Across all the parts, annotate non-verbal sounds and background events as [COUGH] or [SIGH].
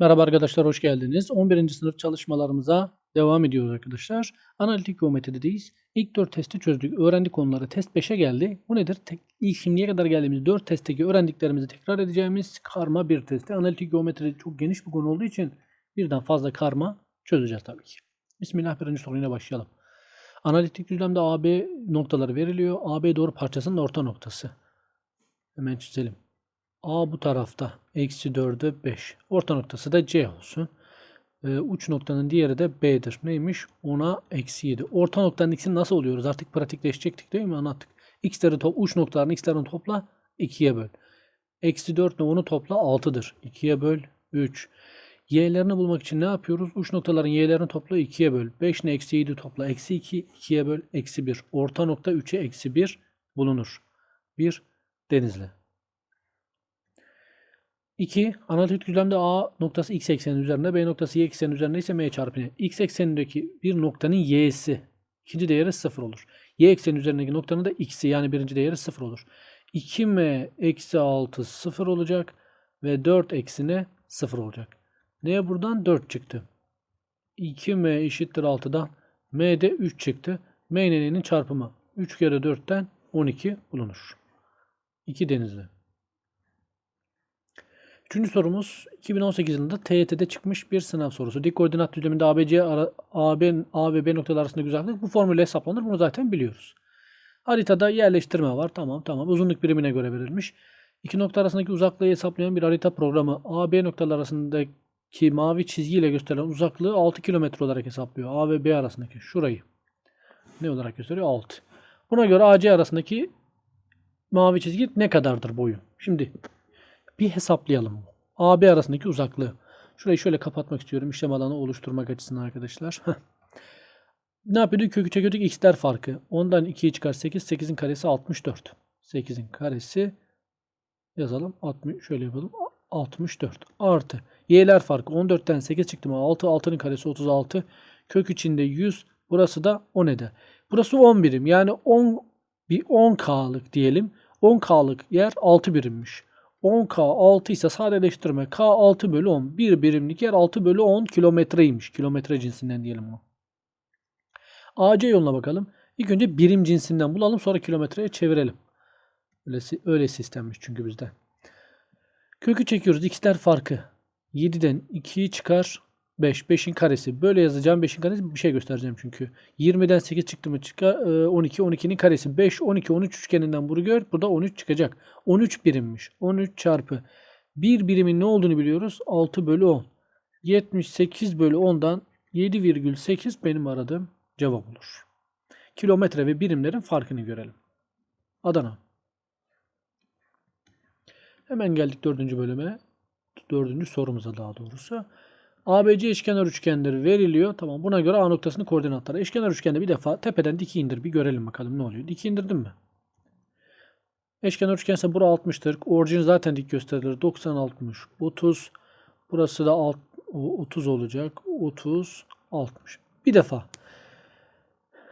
Merhaba arkadaşlar, hoş geldiniz. 11. sınıf çalışmalarımıza devam ediyoruz arkadaşlar. Analitik geometrideyiz. İlk 4 testi çözdük, öğrendik konuları. Test 5'e geldi. Bu nedir? Tek, şimdiye kadar geldiğimiz 4 testteki öğrendiklerimizi tekrar edeceğimiz karma bir testi. Analitik geometri çok geniş bir konu olduğu için birden fazla karma çözeceğiz tabii ki. Bismillah birinci soruyla başlayalım. Analitik düzlemde AB noktaları veriliyor. AB doğru parçasının orta noktası. Hemen çizelim. A bu tarafta. Eksi 4'e 5. Orta noktası da C olsun. Ee, uç noktanın diğeri de B'dir. Neymiş? 10'a eksi 7. Orta noktanın x'ini nasıl oluyoruz? Artık pratikleşecektik değil mi? Anlattık. X'leri top, uç noktaların x'lerini topla 2'ye böl. Eksi 4 ile 10'u topla 6'dır. 2'ye böl 3. Y'lerini bulmak için ne yapıyoruz? Uç noktaların y'lerini topla 2'ye böl. 5 ile eksi 7 topla. Eksi 2, 2'ye böl. Eksi 1. Orta nokta 3'e eksi 1 bulunur. 1 Denizli. 2. Analitik düzlemde A noktası x eksenin üzerinde, B noktası y eksenin üzerinde ise m çarpı n. X eksenindeki bir noktanın y'si ikinci değeri 0 olur. Y eksenin üzerindeki noktanın da x'i yani birinci değeri 0 olur. 2m eksi 6 0 olacak ve 4 eksine 0 olacak. Neye buradan 4 çıktı. 2m eşittir 6'dan m'de 3 çıktı. m ile n'nin çarpımı 3 kere 4'ten 12 bulunur. 2 denizli. Üçüncü sorumuz 2018 yılında TYT'de çıkmış bir sınav sorusu. Dik koordinat düzleminde ABC, ara, AB, A ve B noktalar arasındaki uzaklık bu formülle hesaplanır. Bunu zaten biliyoruz. Haritada yerleştirme var. Tamam tamam. Uzunluk birimine göre verilmiş. İki nokta arasındaki uzaklığı hesaplayan bir harita programı AB noktalar arasındaki mavi çizgiyle gösterilen uzaklığı 6 kilometre olarak hesaplıyor. A ve B arasındaki şurayı. Ne olarak gösteriyor? 6. Buna göre AC arasındaki mavi çizgi ne kadardır boyu? Şimdi bir hesaplayalım. AB arasındaki uzaklığı. Şurayı şöyle kapatmak istiyorum. İşlem alanı oluşturmak açısından arkadaşlar. [LAUGHS] Ne yapıyorduk? Kökü çekiyorduk. X'ler farkı. Ondan 2'yi çıkar 8. 8'in karesi 64. 8'in karesi yazalım. 60, şöyle yapalım. 64 artı. Y'ler farkı. 14'ten 8 çıktı mı? 6. 6'nın karesi 36. Kök içinde 100. Burası da 10 eder. Burası 10 birim. Yani 10 bir 10K'lık diyelim. 10K'lık yer 6 birimmiş. 10K 6 ise sadeleştirme K 6 bölü 10. 1 birimlik yer 6 bölü 10 kilometreymiş. Kilometre cinsinden diyelim bunu. AC yoluna bakalım. İlk önce birim cinsinden bulalım sonra kilometreye çevirelim. Öyle, öyle sistemmiş çünkü bizde. Kökü çekiyoruz. X'ler farkı. 7'den 2'yi çıkar. 5. 5'in karesi. Böyle yazacağım. 5'in karesi bir şey göstereceğim çünkü. 20'den 8 çıktı mı çıkar. 12. 12'nin karesi. 5, 12, 13 üçgeninden bunu gör. Burada 13 çıkacak. 13 birimmiş. 13 çarpı. 1 birimin ne olduğunu biliyoruz. 6 bölü 10. 78 bölü 10'dan 7,8 benim aradığım cevap olur. Kilometre ve birimlerin farkını görelim. Adana. Hemen geldik dördüncü bölüme. Dördüncü sorumuza daha doğrusu. ABC eşkenar üçgenleri veriliyor. Tamam buna göre A noktasının koordinatları. Eşkenar üçgende bir defa tepeden dik indir. Bir görelim bakalım ne oluyor. Dik indirdim mi? Eşkenar üçgense bura 60'tır. Orijin zaten dik gösterilir. 90 60 30. Burası da alt, 30 olacak. 30 60. Bir defa.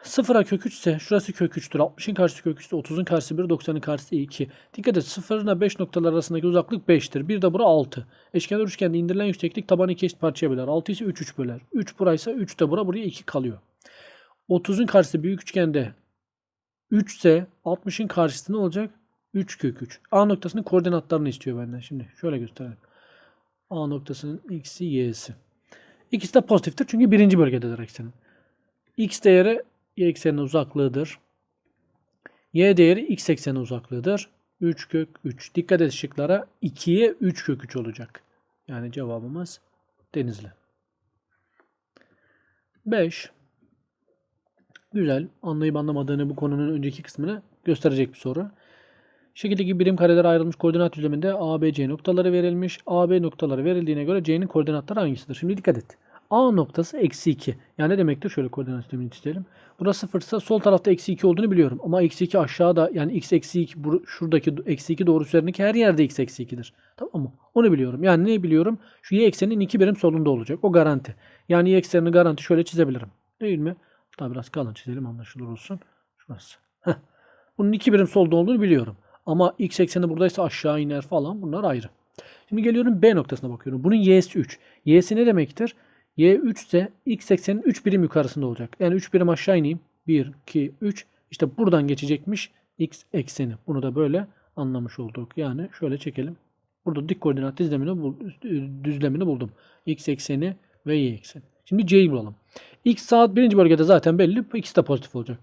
Sıfıra kök 3 ise şurası kök 3'tür. 60'ın karşısı kök 3'tür. 30'un karşısı 1, 90'ın karşısı 2. Dikkat et sıfırına 5 noktalar arasındaki uzaklık 5'tir. Bir de bura 6. Eşkenar üçgende indirilen yükseklik tabanı 2 eşit parçaya böler. 6 ise 3 3 böler. 3 buraysa 3 de bura buraya 2 kalıyor. 30'un karşısı büyük üçgende 3 ise 60'ın karşısı ne olacak? 3 kök 3. A noktasının koordinatlarını istiyor benden. Şimdi şöyle gösterelim. A noktasının x'i y'si. İkisi de pozitiftir çünkü birinci bölgededir eksenin. X değeri y eksenine uzaklığıdır. Y değeri x eksenine uzaklığıdır. 3 kök 3. Dikkat et şıklara 2'ye 3 kök 3 olacak. Yani cevabımız Denizli. 5. Güzel. Anlayıp anlamadığını bu konunun önceki kısmını gösterecek bir soru. Şekildeki birim kareler ayrılmış koordinat düzleminde ABC noktaları verilmiş. AB noktaları verildiğine göre C'nin koordinatları hangisidir? Şimdi dikkat et. A noktası eksi 2. Yani ne demektir? Şöyle koordinat sistemini çizelim. Burası sıfırsa sol tarafta eksi 2 olduğunu biliyorum. Ama eksi 2 aşağıda yani x eksi 2 şuradaki eksi 2 doğrusu üzerindeki her yerde x eksi 2'dir. Tamam mı? Onu biliyorum. Yani ne biliyorum? Şu y eksenin 2 birim solunda olacak. O garanti. Yani y eksenini garanti şöyle çizebilirim. Değil mi? Hatta biraz kalın çizelim anlaşılır olsun. Şurası. Heh. Bunun 2 birim solda olduğunu biliyorum. Ama x ekseni buradaysa aşağı iner falan. Bunlar ayrı. Şimdi geliyorum B noktasına bakıyorum. Bunun y'si 3. Y'si ne demektir? Y 3 ise x eksenin 3 birim yukarısında olacak. Yani 3 birim aşağı ineyim. 1, 2, 3. İşte buradan geçecekmiş x ekseni. Bunu da böyle anlamış olduk. Yani şöyle çekelim. Burada dik koordinat düzlemini, düzlemini buldum. X ekseni ve y ekseni. Şimdi c'yi bulalım. X saat birinci bölgede zaten belli. X de pozitif olacak.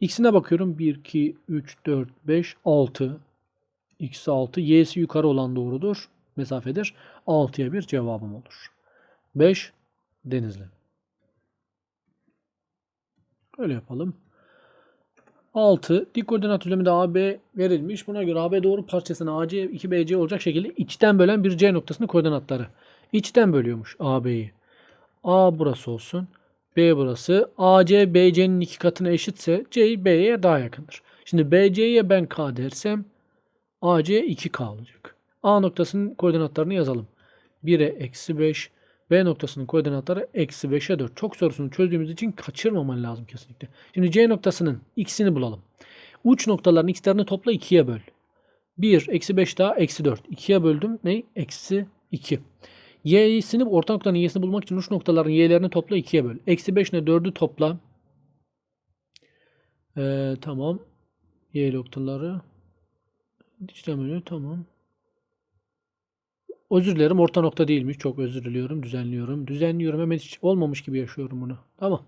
X'ine bakıyorum. 1, 2, 3, 4, 5, 6. X 6. Y'si yukarı olan doğrudur. Mesafedir. 6'ya bir cevabım olur. 5. Denizli. Öyle yapalım. 6. Dik koordinat düzleminde AB verilmiş. Buna göre AB doğru parçasını AC 2BC olacak şekilde içten bölen bir C noktasının koordinatları. İçten bölüyormuş AB'yi. A burası olsun. B burası. AC BC'nin iki katına eşitse C B'ye daha yakındır. Şimdi BC'ye ben K dersem AC 2K olacak. A noktasının koordinatlarını yazalım. 1'e eksi 5. B noktasının koordinatları eksi 5'e 4. Çok sorusunu çözdüğümüz için kaçırmaman lazım kesinlikle. Şimdi C noktasının x'ini bulalım. Uç noktaların x'lerini topla 2'ye böl. 1 eksi 5 daha eksi 4. 2'ye böldüm. Ne? Eksi 2. Y'sini orta noktanın y'sini bulmak için uç noktaların y'lerini topla 2'ye böl. Eksi 5 ile 4'ü topla. Ee, tamam. Y noktaları. İşlem tamam. Özür dilerim orta nokta değilmiş. Çok özür diliyorum. Düzenliyorum. Düzenliyorum. Hemen hiç olmamış gibi yaşıyorum bunu. Tamam.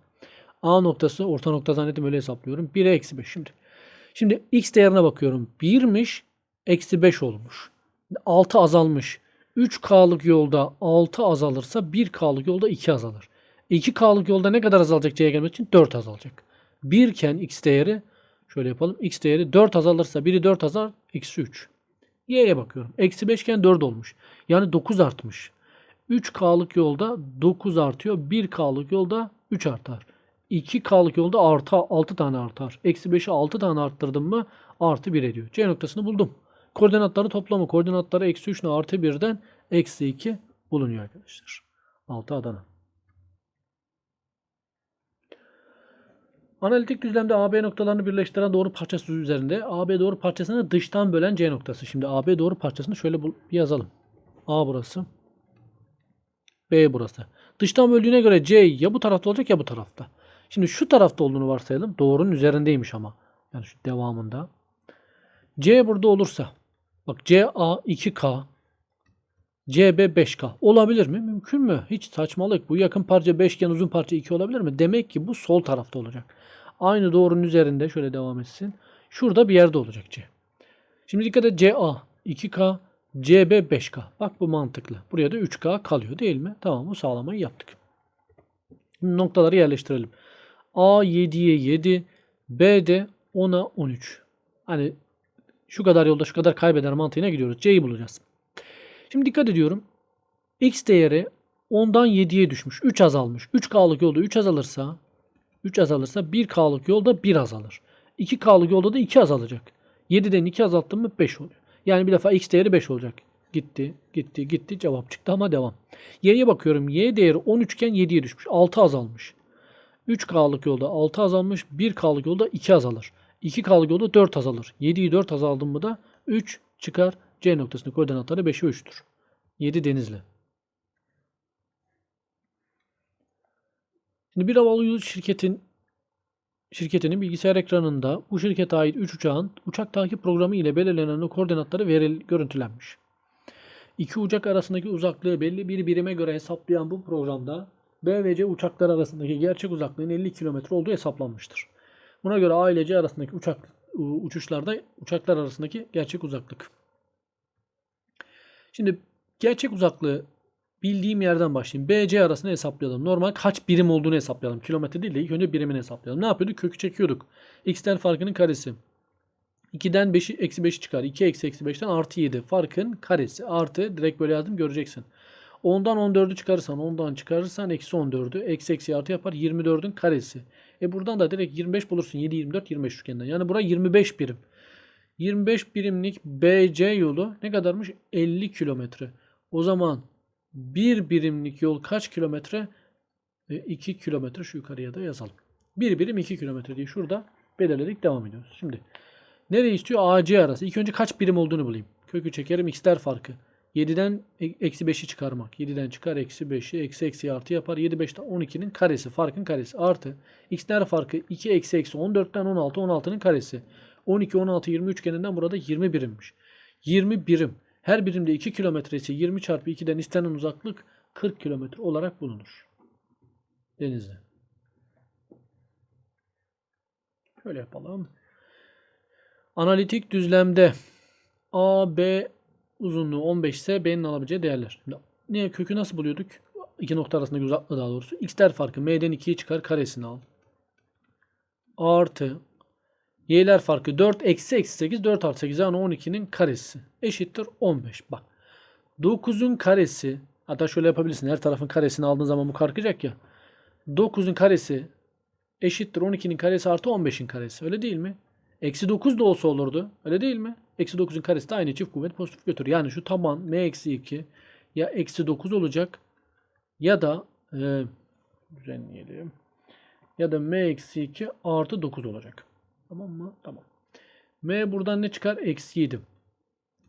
A noktası orta nokta zannettim öyle hesaplıyorum. 1'e eksi 5 şimdi. Şimdi x değerine bakıyorum. 1'miş. Eksi 5 olmuş. 6 azalmış. 3K'lık yolda 6 azalırsa 1K'lık yolda 2 azalır. 2K'lık yolda ne kadar azalacak C'ye gelmek için? 4 azalacak. 1 iken x değeri şöyle yapalım. x değeri 4 azalırsa biri 4 azar. Eksi 3. Y'ye bakıyorum. Eksi 5 iken 4 olmuş. Yani 9 artmış. 3K'lık yolda 9 artıyor. 1K'lık yolda 3 artar. 2K'lık yolda artı 6 tane artar. Eksi 5'i 6 tane arttırdım mı artı 1 ediyor. C noktasını buldum. Koordinatları toplamı koordinatları eksi 3 ile artı 1'den eksi 2 bulunuyor arkadaşlar. 6 Adana. Analitik düzlemde AB noktalarını birleştiren doğru parçası üzerinde AB doğru parçasını dıştan bölen C noktası. Şimdi AB doğru parçasını şöyle bir yazalım. A burası. B burası. Dıştan böldüğüne göre C ya bu tarafta olacak ya bu tarafta. Şimdi şu tarafta olduğunu varsayalım. Doğrunun üzerindeymiş ama. Yani şu devamında. C burada olursa. Bak CA 2K. CB 5K. Olabilir mi? Mümkün mü? Hiç saçmalık. Bu yakın parça 5 iken uzun parça 2 olabilir mi? Demek ki bu sol tarafta olacak. Aynı doğrunun üzerinde şöyle devam etsin. Şurada bir yerde olacak C. Şimdi dikkat et CA 2K, CB 5K. Bak bu mantıklı. Buraya da 3K kalıyor değil mi? Tamam bu sağlamayı yaptık. Noktaları yerleştirelim. A 7'ye 7, B de 10'a 13. Hani şu kadar yolda şu kadar kaybeder mantığına gidiyoruz. C'yi bulacağız. Şimdi dikkat ediyorum. X değeri 10'dan 7'ye düşmüş. 3 azalmış. 3K'lık yolda 3 azalırsa 3 azalırsa 1K'lık yolda 1 azalır. 2K'lık yolda da 2 azalacak. 7'den 2 azalttım mı 5 oluyor. Yani bir defa X değeri 5 olacak. Gitti, gitti, gitti. Cevap çıktı ama devam. Y'ye bakıyorum. Y değeri 13 iken 7'ye düşmüş. 6 azalmış. 3K'lık yolda 6 azalmış. 1K'lık yolda 2 azalır. 2K'lık yolda 4 azalır. 7'yi 4 azaldım mı da 3 çıkar. C noktasının koordinatları 5'e 3'tür. 7 Denizli. Şimdi bir havalı şirketin şirketinin bilgisayar ekranında bu şirkete ait 3 uçağın uçak takip programı ile belirlenen koordinatları veril, görüntülenmiş. İki uçak arasındaki uzaklığı belli bir birime göre hesaplayan bu programda B ve C uçaklar arasındaki gerçek uzaklığın 50 km olduğu hesaplanmıştır. Buna göre A ile C arasındaki uçak uçuşlarda uçaklar arasındaki gerçek uzaklık. Şimdi gerçek uzaklığı bildiğim yerden başlayayım. BC arasını hesaplayalım. Normal kaç birim olduğunu hesaplayalım. Kilometre değil de ilk önce birimini hesaplayalım. Ne yapıyorduk? Kökü çekiyorduk. X'ten farkının karesi. 2'den 5'i eksi 5'i çıkar. 2 eksi eksi 5'ten artı 7. Farkın karesi. Artı direkt böyle yazdım göreceksin. 10'dan 14'ü çıkarırsan 10'dan çıkarırsan eksi 14'ü eksi eksi artı yapar 24'ün karesi. E buradan da direkt 25 bulursun. 7, 24, 25 üçgenden. Yani bura 25 birim. 25 birimlik BC yolu ne kadarmış? 50 kilometre. O zaman 1 birimlik yol kaç kilometre? 2 e, kilometre şu yukarıya da yazalım. 1 birim 2 kilometre diye şurada belirledik devam ediyoruz. Şimdi nereye istiyor? AC arası. İlk önce kaç birim olduğunu bulayım. Kökü çekerim x'ler farkı. 7'den e- eksi 5'i çıkarmak. 7'den çıkar eksi 5'i eksi eksi artı yapar. 7 5'te 12'nin karesi. Farkın karesi. Artı. X'ler farkı 2 eksi eksi 14'ten 16. 16'nın karesi. 12 16 20 üçgeninden burada 20 birimmiş. 20 birim. Her birimde 2 kilometresi 20 çarpı 2'den istenen uzaklık 40 kilometre olarak bulunur. Denizde. Şöyle yapalım. Analitik düzlemde A, B uzunluğu 15 ise B'nin alabileceği değerler. Niye kökü nasıl buluyorduk? İki nokta arasındaki uzaklığı daha doğrusu. X'ler farkı M'den 2'yi çıkar karesini al. Artı Y'ler farkı 4 eksi eksi 8 4 artı 8 yani 12'nin karesi eşittir 15. Bak 9'un karesi hatta şöyle yapabilirsin. Her tarafın karesini aldığın zaman bu kalkacak ya. 9'un karesi eşittir 12'nin karesi artı 15'in karesi. Öyle değil mi? Eksi 9 da olsa olurdu. Öyle değil mi? Eksi 9'un karesi de aynı çift kuvvet pozitif götür. Yani şu taban m eksi 2 ya eksi 9 olacak ya da e, düzenleyelim. Ya da m eksi 2 artı 9 olacak. Tamam mı? Tamam. m buradan ne çıkar? Eksi 7.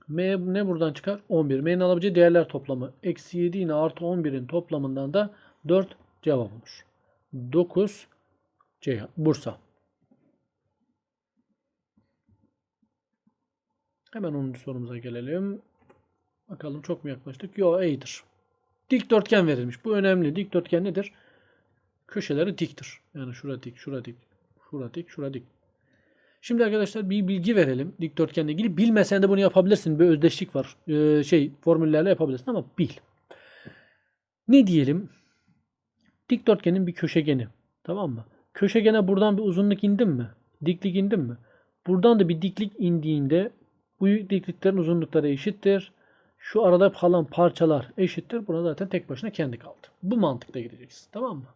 m ne buradan çıkar? 11. m'nin alabileceği değerler toplamı. Eksi 7 yine artı 11'in toplamından da 4 cevap olur. 9 Ceyhan, Bursa. Hemen 10. sorumuza gelelim. Bakalım çok mu yaklaştık? Yo E'dir. Dikdörtgen verilmiş. Bu önemli. Dikdörtgen nedir? Köşeleri diktir. Yani şura dik, şura dik, şura dik, şura dik. Şimdi arkadaşlar bir bilgi verelim dikdörtgenle ilgili. Bilmesen de bunu yapabilirsin. Bir özdeşlik var. Ee, şey formüllerle yapabilirsin ama bil. Ne diyelim? Dikdörtgenin bir köşegeni. Tamam mı? Köşegene buradan bir uzunluk indim mi? Diklik indim mi? Buradan da bir diklik indiğinde bu dikliklerin uzunlukları eşittir. Şu arada kalan parçalar eşittir. Buna zaten tek başına kendi kaldı. Bu mantıkla gideceksin. Tamam mı?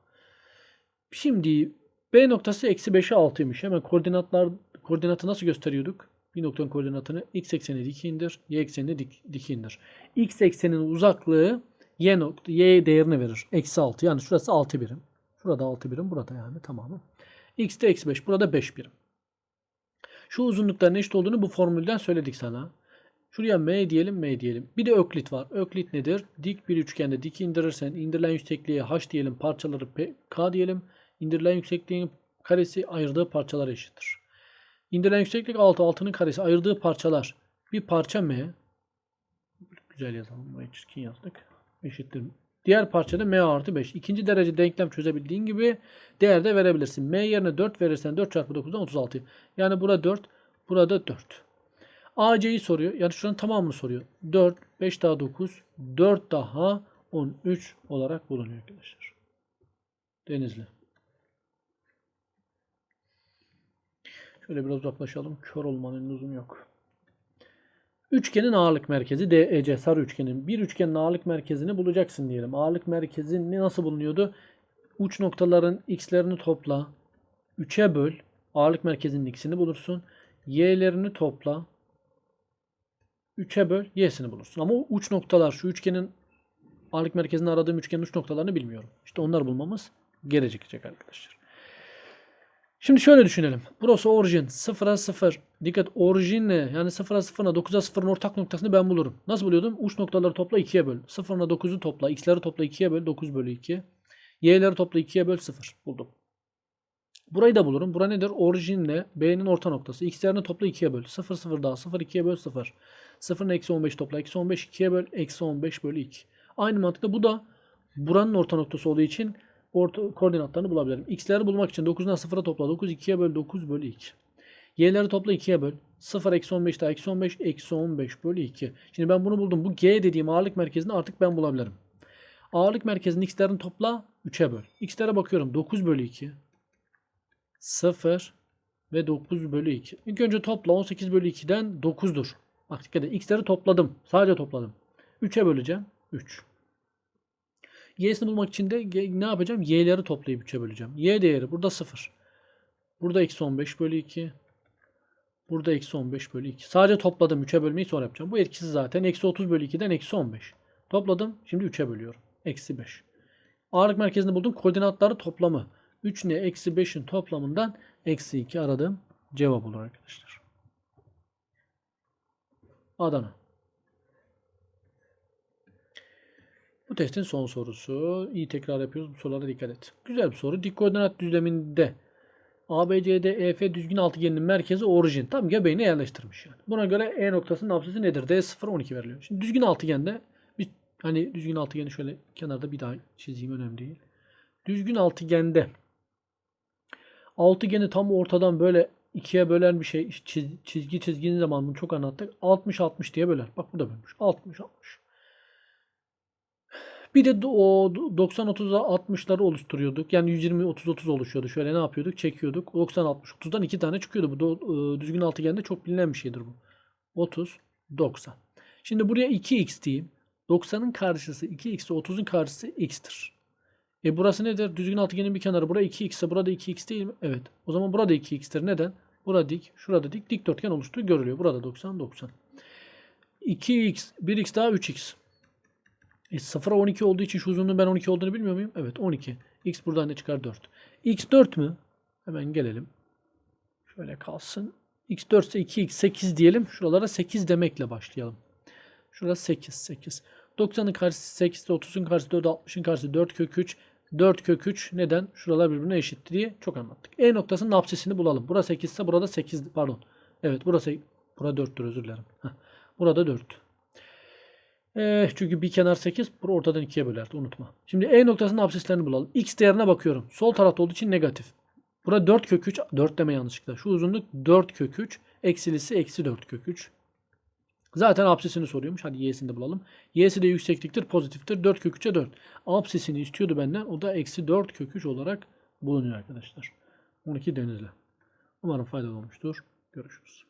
Şimdi B noktası eksi 5'e 6'ymış. Hemen koordinatlar koordinatı nasıl gösteriyorduk? Bir noktanın koordinatını x ekseni dik indir, y eksenine dik, dik indir. x ekseninin uzaklığı y nokta y değerini verir. Eksi 6. Yani şurası 6 birim. Şurada 6 birim. Burada yani tamamı. X'te eksi 5. Burada 5 birim. Şu uzunlukların eşit olduğunu bu formülden söyledik sana. Şuraya m diyelim m diyelim. Bir de öklit var. Öklit nedir? Dik bir üçgende dik indirirsen indirilen yüksekliğe h diyelim. Parçaları p, k diyelim. İndirilen yüksekliğin karesi ayırdığı parçalar eşittir. İndirilen yükseklik 6. 6'nın karesi ayırdığı parçalar. Bir parça m. Güzel yazalım. Burayı çirkin yazdık. Eşittir. Diğer parçada m artı 5. İkinci derece denklem çözebildiğin gibi değer de verebilirsin. m yerine 4 verirsen 4 çarpı 9'dan 36. Yani burada 4. Burada 4. AC'yi soruyor. Yani şuranın tamamını soruyor. 4, 5 daha 9, 4 daha 13 olarak bulunuyor arkadaşlar. Denizli. Şöyle biraz uzaklaşalım. Kör olmanın lüzum yok. Üçgenin ağırlık merkezi DEC sarı üçgenin. Bir üçgenin ağırlık merkezini bulacaksın diyelim. Ağırlık merkezi nasıl bulunuyordu? Uç noktaların x'lerini topla. 3'e böl. Ağırlık merkezinin x'ini bulursun. Y'lerini topla. 3'e böl. Y'sini bulursun. Ama uç noktalar şu üçgenin ağırlık merkezini aradığım üçgenin uç noktalarını bilmiyorum. İşte onları bulmamız gerekecek arkadaşlar. Şimdi şöyle düşünelim. Burası orijin. 0'a 0. Dikkat orijinle yani 0'a 0'a 9'a 0'ın ortak noktasını ben bulurum. Nasıl buluyordum? Uç noktaları topla 2'ye böl. 0'la 9'u topla. X'leri topla 2'ye böl. 9 bölü 2. Y'leri topla 2'ye böl 0. Buldum. Burayı da bulurum. Bura nedir? Orijinle B'nin orta noktası. X'lerini topla 2'ye böl. 0 0 daha 0 2'ye böl 0. 0'ın eksi 15 topla. Eksi 15 2'ye böl. Eksi 15 bölü 2. Aynı mantıkla bu da buranın orta noktası olduğu için orta koordinatlarını bulabilirim. X'leri bulmak için 9'dan 0'a topla. 9 2'ye böl 9 bölü 2. Y'leri topla 2'ye böl. 0 eksi 15 daha eksi 15 eksi 15 bölü 2. Şimdi ben bunu buldum. Bu G dediğim ağırlık merkezini artık ben bulabilirim. Ağırlık merkezinin x'lerini topla 3'e böl. X'lere bakıyorum. 9 bölü 2. 0 ve 9 bölü 2. İlk önce topla 18 bölü 2'den 9'dur. Bak dikkat et. X'leri topladım. Sadece topladım. 3'e böleceğim. 3. Y'sini bulmak için de ne yapacağım? Y'leri toplayıp 3'e böleceğim. Y değeri burada 0. Burada eksi 15 bölü 2. Burada eksi 15 bölü 2. Sadece topladım. 3'e bölmeyi sonra yapacağım. Bu etkisiz zaten. Eksi 30 bölü 2'den eksi 15. Topladım. Şimdi 3'e bölüyorum. Eksi 5. Ağırlık merkezini buldum. Koordinatları toplamı. 3 ne? Eksi 5'in toplamından eksi 2 aradığım cevap olur arkadaşlar. Adana. Testin son sorusu. İyi tekrar yapıyoruz. Bu sorulara dikkat et. Güzel bir soru. Dik koordinat düzleminde ABCD EF düzgün altıgeninin merkezi orijin. Tam göbeğine yerleştirmiş yani. Buna göre E noktasının apsisi nedir? D0 12 veriliyor. Şimdi düzgün altıgende bir hani düzgün altıgeni şöyle kenarda bir daha çizeyim önemli değil. Düzgün altıgende altıgeni tam ortadan böyle ikiye bölen bir şey çiz- çizgi çizginin zaman bunu çok anlattık. 60 60 diye böler. Bak bu da bölmüş. 60 60. Bir de o 90 30'a 60'ları oluşturuyorduk. Yani 120 30 30 oluşuyordu. Şöyle ne yapıyorduk? Çekiyorduk. 90 60 30'dan iki tane çıkıyordu. Bu e, düzgün altıgende çok bilinen bir şeydir bu. 30 90. Şimdi buraya 2x diyeyim. 90'ın karşısı 2x 30'un karşısı x'tir. E burası nedir? Düzgün altıgenin bir kenarı. Bura 2x ise burada 2x değil mi? Evet. O zaman burada 2x'tir. Neden? Burada dik, şurada dik. Dikdörtgen oluştuğu görülüyor. Burada 90 90. 2x, 1x daha 3x. E 0'a 12 olduğu için şu uzunluğun ben 12 olduğunu bilmiyor muyum? Evet 12. X buradan ne çıkar? 4. X 4 mü? Hemen gelelim. Şöyle kalsın. X 4 ise 2X 8 diyelim. Şuralara 8 demekle başlayalım. Şurası 8 8. 90'ın karşısı 8 ise 30'un karşısı 4 60'ın karşısı 4 kök 3. 4 kök 3 neden? Şuralar birbirine eşit diye çok anlattık. E noktasının apsisini bulalım. Burası 8 ise burada 8 pardon. Evet burası burada 4'tür özür dilerim. Heh. Burada 4. Eh, çünkü bir kenar 8, bunu ortadan ikiye bölerdi unutma. Şimdi E noktasının absislerini bulalım. X değerine bakıyorum. Sol tarafta olduğu için negatif. Burada 4 kök 3, 4 deme yanlışlıkla. Şu uzunluk 4 kök 3, eksilisi eksi 4 kök 3. Zaten absisini soruyormuş. Hadi y'sini de bulalım. Y'si de yüksekliktir, pozitiftir. 4 kök 3'e 4. Absisini istiyordu benden. O da eksi 4 kök 3 olarak bulunuyor arkadaşlar. 12 denizle. Umarım faydalı olmuştur. Görüşürüz.